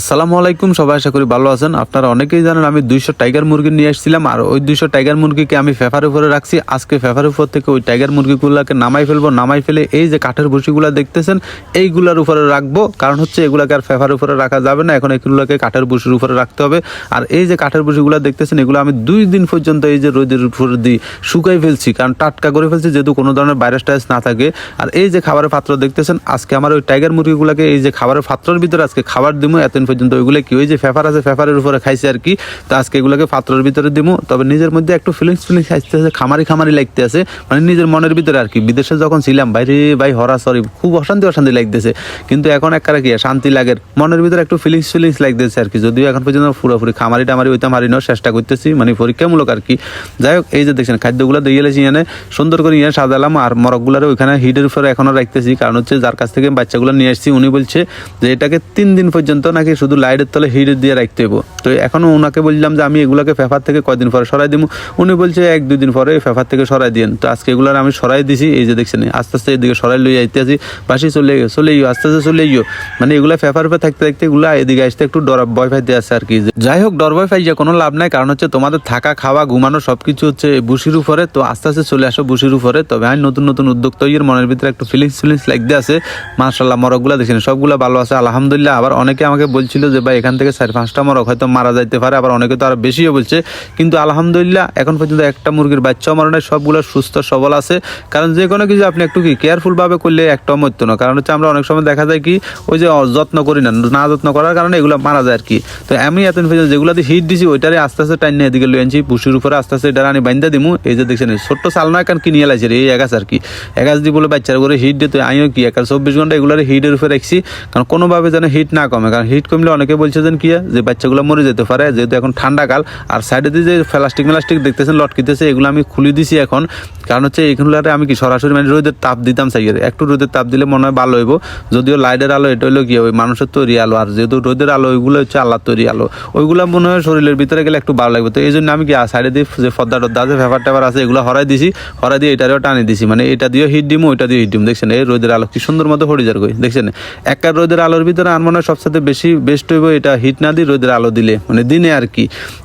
আসসালামু আলাইকুম, সবাই আশা করি ভালো আছেন। আপনারা অনেকেই জানেন আমি দুইশো টাইগার মুরগি নিয়ে এসেছিলাম আর ওই দুইশো টাইগার মুরগিকে আমি ফেফার উপরে রাখছি। আজকে ফেফার উপর থেকে ওই টাইগার মুরগিগুলোকে নামাই ফেলব। নামাই ফেলে এই যে কাঠের ভুসিগুলো দেখতেছেন, এইগুলোর উপরে রাখব। কারণ হচ্ছে এগুলোকে আর ফেফার উপরে রাখা যাবে না। এখন এগুলোকে কাঠের ভুসির উপরে রাখতে হবে। আর এই যে কাঠের ভুসিগুলো দেখতেছেন, এগুলো আমি দুই দিন পর্যন্ত এই যে রোদের উপরে দিই শুকাই ফেলছি। কারণ টাটকা করে ফেলছি, যেহেতু কোনো ধরনের ভাইরাস টাইরাস না থাকে। আর এই যে খাবারের পাত্র দেখতেছেন, আজকে আমার ওই টাইগার মুরগিগুলোকে এই যে খাবারের পাত্রের ভিতরে আজকে খাবার দিমু এতদিন পর্যন্ত ওইগুলো কি ওই যে ফেফার আছে ফেফারের উপরে খাইছে আর কি, তো আজকে এগুলোকে পাত্রের ভিতরে দিমু। তবে নিজের মধ্যে একটু ফিলিংস ফিলিংস আসতে আছে, খামারি খামারি লাগতে আছে। মানে নিজের মনের ভিতরে আর কি, বিদেশে যখন ছিলাম বাইরে ভাই, হরা সরি খুব অশান্তি অশান্তি লাগতেছে। কিন্তু এখন এক কি, শান্তি লাগে। মনের ভিতরে একটু ফিলিংস ফিলিংস লাগতেছে আর কি, যদিও এখন পর্যন্ত পুরোপুরি খামারি টামারি ওইটা মারি নেওয়ার চেষ্টা করতেছি মানে পরীক্ষামূলক আর কি। যাই হোক, এই যে দেখছেন, খাদ্যগুলো দিয়ে গেলেছি এনে, সুন্দর করে ইয়ে সাজালাম, আর মরকগুলারে ওইখানে হিটের উপরে এখনও রাখতেছি। কারণ হচ্ছে যার কাছ থেকে বাচ্চাগুলো নিয়ে আসছি, উনি বলছে যে এটাকে তিন দিন পর্যন্ত নাকি শুধু লাইটের তলে হিট দিয়ে রাখতে হইব। তো এখনও ওনাকে বললাম যে আমি এগুলোকে ফেফার থেকে কয়দিন পরে সরাই দিব উনি বলছে এক, দুই দিন পরে ফেফার থেকে সরাই দিন তো আজকে এগুলোর আমি সরাই দিছি, এই যে দেখছেন, আস্তে আস্তে এদিকে সরাই লই আইতে আছি, বাসি চলে চলে গিয়ে আস্তে আস্তে চলে গিয়ে মানে এগুলো ফেফার উপরে থাকতে থাকতে এগুলো এদিকে আসতে একটু ডর, ভয় ফাইতে আছে আর কি। যাই হোক, ডর, ভয় পাইয়া কোনো লাভ নাই, কারণ হচ্ছে তোমাদের থাকা, খাওয়া, ঘুমানো সব কিছু হচ্ছে বুসির উপরে। তো আস্তে আস্তে চলে আসো বুসির উপরে। তবে আমি নতুন নতুন উদ্যোগ তৈরির মনের ভিতরে একটু ফিলিংস ফিলিংস লাগতে আছে। মার্শাল্লাহ মরকগুলো দেখছেন, সবগুলো ভালো আছে, আলহামদুলিল্লাহ। আবার অনেকে আমাকে বলছিল যে, ভাই, এখান থেকে চার, পাঁচটা মরক হয়তো মারা যাইতে পারে আবার অনেকে তো আরও বেশিও বলছে। কিন্তু আলহামদুলিল্লাহ এখন পর্যন্ত একটা মুরগির বাচ্চাও মরণে সবগুলো সুস্থ সবল আছে। কারণ যে কোনো কিছু আপনি একটু কি কেয়ারফুলভাবে করলে একটাও মরতো না। কারণ হচ্ছে আমরা অনেক সময় দেখা যায় কি ওই যে যত্ন করি না না যত্ন করার কারণে এগুলো মারা যায় আর কি। তো আমি এত পর্যন্ত যেগুলোতে হিট দিছি ওইটারে আস্তে আস্তে টাইন নিয়ে এদিকে লই আনছি পুষির উপরে আস্তে আস্তে এটা আমি বাইন্দা দিমু। এই যে দেখছেন ছোট্ট চালনা এখন কি নিয়ে লাইছে রে, এই এগাছ আর কি। এগাছ দি বলে বাচ্চার করে হিট দিতে আমিও কি একা চব্বিশ ঘণ্টা এগুলোর হিটের উপরে রাখছি। কারণ কোনোভাবে যেন হিট না কমে। কারণ হিট কমলে অনেকে বলছে যেন কি যে বাচ্চাগুলো মরে যেতে পারে, যেহেতু এখন ঠান্ডা কাল, আর সাইডে দিয়ে যে প্লাস্টিক মেলাস্টিক দেখতেছেন, লটকিতেছে, এগুলো আমি খুলে দিছি এখন। কারণ হচ্ছে, এগুলোরে আমি কি সরাসরি মানে রোদের তাপ দিতাম চাই একটু রোদের তাপ দিলে মনে হয় ভালো হইব। যদিও লাইটের আলো, এটা হলো কি, ওই মানুষের তৈরি আলো। আর যেহেতু রোদের আলো, ওইগুলো হচ্ছে আল্লাহর তৈরি আলো। ওইগুলো মনে হয় শরীরের ভিতরে গেলে একটু ভালো লাগবে। তো এই জন্য আমি কি সাইডে দিয়ে যে ফদ্দা টদ্দা আছে, ফেফার টেফার আছে, এগুলো হরাই দিছি। হরাই দিয়ে এটারেও টানি দিছি। মানে এটা দিয়ে হিট ডিম ওইটা দিয়ে হিট ডিম দেখছেন, এই রোদের আলো কি সুন্দর মতো হরি যার কই দেখছেন একটা রোদের আলোর ভিতরে আর মনে হয় সবসাথে বেশি বেস্ট হইব এটা হিট না দিয়ে রোদের আলো দিলে। মানে দিনে আর কি।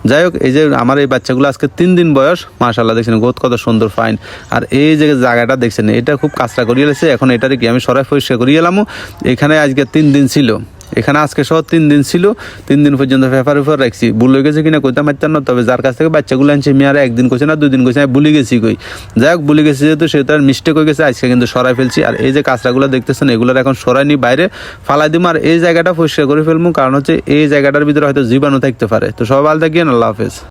যাই হোক, এই যে আমার এই বাচ্চাগুলো আজকে তিন দিন বয়স মাশাল্লাহ দেখছেন, গোত কত সুন্দর ফাইন আর এই যে জায়গাটা দেখছেন, এটা খুব কাঁচরা করিয়ে এখন এটারে কি আমি সরাই পরিষ্কার করিয়ে এলামও? এখানে আজকে তিন দিন ছিল। এখানে আজকে সহ তিন দিন ছিল, তিন দিন পর্যন্ত পেপার উপর রাখছি। ভুল হয়ে গেছে কিনা কইতাম পারতাম না, তবে যার কাছ থেকে বাচ্চাগুলো আনছে মেয়েরা একদিন কইছে না, দুদিন করছে আমি ভুলে গেছি কই। যাই হোক, ভুলে গেছি যেহেতু সে তার মিস্টেক হয়ে গেছে, আজকে কিন্তু সরাই ফেলছি। আর এই যে কাঁচরাগুলো দেখতেছেন, এগুলোর এখন সরাই নি বাইরে ফালাই দিব আর এই জায়গাটা পরিষ্কার করে ফেলব কারণ হচ্ছে এই জায়গাটার ভিতরে হয়তো জীবাণু থাকতে পারে। তো সবাই ভালো থাকি আল্লাহ হাফেজ।